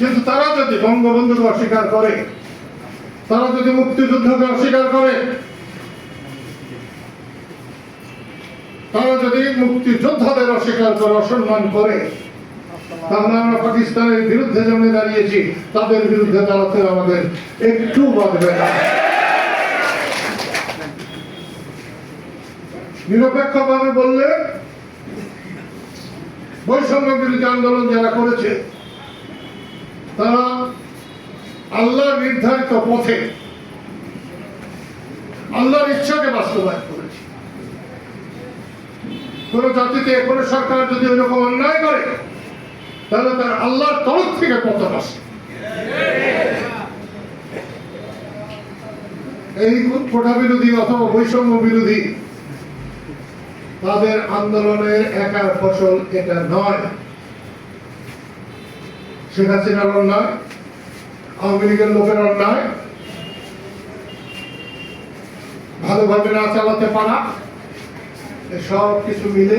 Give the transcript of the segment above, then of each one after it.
কিন্তু তারা যদি বঙ্গবন্ধুকে অস্বীকার করে, তারা যদি মুক্তিযুদ্ধকে অস্বীকার করে, তারা যদি মুক্তিযোদ্ধাদের অস্বীকার করে, অসম্মান করে, তাহলে আমরা পাকিস্তানের বিরুদ্ধে যেমন দাঁড়িয়েছি, তাদের বিরুদ্ধে দাঁড়াতে আমাদের একটু বাঁধবে না। নিরপেক্ষভাবে বললে বৈষম্য বিরোধী আন্দোলন যারা করেছে তারা আল্লাহর নির্ধারিত পথে আল্লাহর ইচ্ছাকে বাস্তবায়ন করেছে। কোন জাতিতে, কোন সরকার যদি ওইরকম অন্যায় করে, তাহলে তার আল্লাহর তরফ থেকে পতন আসে এই কোটা বিরোধী অথবা বৈষম্য বিরোধী তাদের আন্দোলনের একার ফসল এটা নয়। শেখ হাসিনার অন্যায়, আওয়ামী লীগের লোকের অন্যায় ভালোভাবে না চালাতে পারা সব কিছু মিলে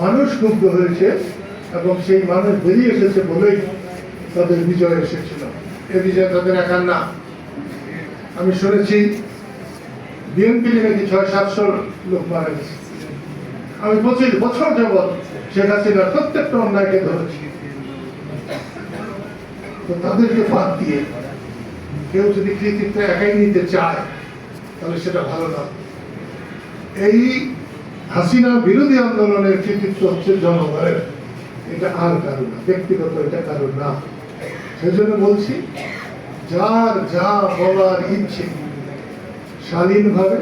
মানুষ মুগ্ধ হয়েছে এবং সেই মানুষ বেরিয়ে এসেছে বলেই তাদের বিজয় এসেছিল। এ বিজয় তাদের একার না। আমি শুনেছি বিএনপি নাকি ছয় সাতশো লোক মারা গেছে। আমি পঁচিশ বছর যাবৎ শেখ হাসিনার প্রত্যেকটা অন্যায়কে ধরেছি। তো তাদেরকে বাদ দিয়ে কেউ যদি কৃতিত্ব একাই নিতে চায়, তাহলে সেটা ভালো না। এই হাসিনা বিরোধী আন্দোলনের কৃতিত্ব হচ্ছে জনগণের। এটা আর কারণ না, ব্যক্তিগত এটা কারণ না। সেজন্য বলছি, যার যা বলার ইচ্ছে, শালীনভাবে